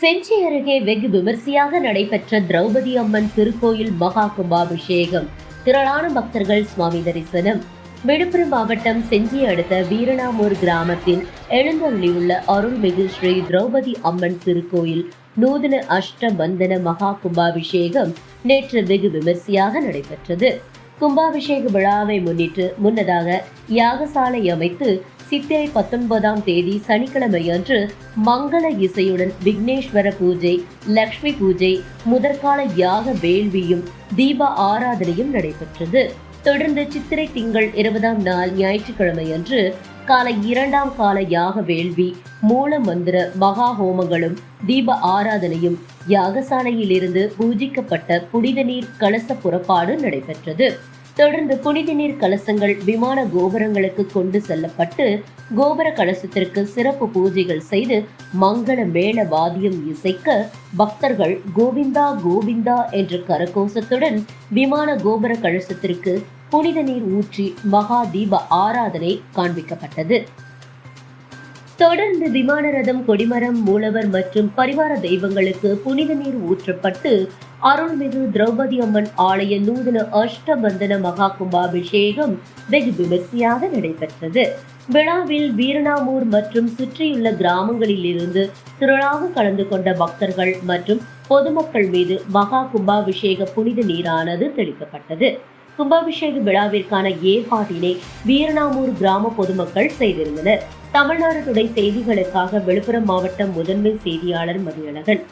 செஞ்சி அருகே வெகு விமர்சையாக நடைபெற்ற திரௌபதி அம்மன் திருக்கோயில் மகா கும்பாபிஷேகம் திரளான பக்தர்கள் சுவாமி தரிசனம். விழுப்புரம் மாவட்டம் செஞ்சி அடுத்த வீரணாமூர் கிராமத்தில் எழுந்தருளியுள்ள அருள்மிகு ஸ்ரீ திரௌபதி அம்மன் திருக்கோயில் நூதன அஷ்டபந்தன மகா கும்பாபிஷேகம் நேற்று வெகு விமர்சையாக நடைபெற்றது. கும்பாபிஷேக விழாவை முன்னிட்டு முன்னதாக யாகசாலை அமைத்து சித்திரை பத்தொன்பதாம் தேதி சனிக்கிழமை அன்று மங்கள இசையுடன் விக்னேஸ்வர பூஜை லக்ஷ்மி பூஜை முதற்கால யாக வேள்வியும் தீப ஆராதனையும் நடைபெற்றது. தொடர்ந்து சித்திரை திங்கள் இருபதாம் நாள் ஞாயிற்றுக்கிழமை அன்று காலை இரண்டாம் கால யாக வேள்வி மூல மந்திர மகா ஹோமங்களும் தீப ஆராதனையும் யாகசாலையிலிருந்து பூஜிக்கப்பட்ட புனித நீர் கலச புறப்பாடு நடைபெற்றது. தொடர்ந்து புனித நீர் கலசங்கள் விமான கோபுரங்களுக்கு கொண்டு செல்லப்பட்டு கோபுர கலசத்திற்கு சிறப்பு பூஜைகள் செய்து மங்கள மேள வாத்தியம் இசைக்க பக்தர்கள் கோவிந்தா கோவிந்தா என்ற கரகோசத்துடன் விமான கோபுர கலசத்திற்கு புனித நீர் ஊற்றி மகா தீப ஆராதனை காண்பிக்கப்பட்டது. தொடர்ந்து விமான ரதம் கொடிமரம் மூலவர் மற்றும் பரிவார தெய்வங்களுக்கு புனித நீர் ஊற்றப்பட்டு அருள்மிகு திரௌபதி அம்மன் ஆலய நூதன அஷ்டபந்தன மகா கும்பாபிஷேகம் வெகு விமர்சையாக நடைபெற்றது. விழாவில் வீரணாமூர் மற்றும் சுற்றியுள்ள கிராமங்களில் இருந்து திரளாக கலந்து கொண்ட பக்தர்கள் மற்றும் பொதுமக்கள் மீது மகா கும்பாபிஷேக புனித நீரானது தெளிக்கப்பட்டது. கும்பாபிஷேக விழாவிற்கான ஏற்பாட்டினை வீரணாமூர் கிராம பொதுமக்கள் செய்திருந்தனர். தமிழ்நாடு துணை செய்திகளுக்காக விழுப்புரம் மாவட்ட முதன்மை செய்தியாளர் மதியழகன்.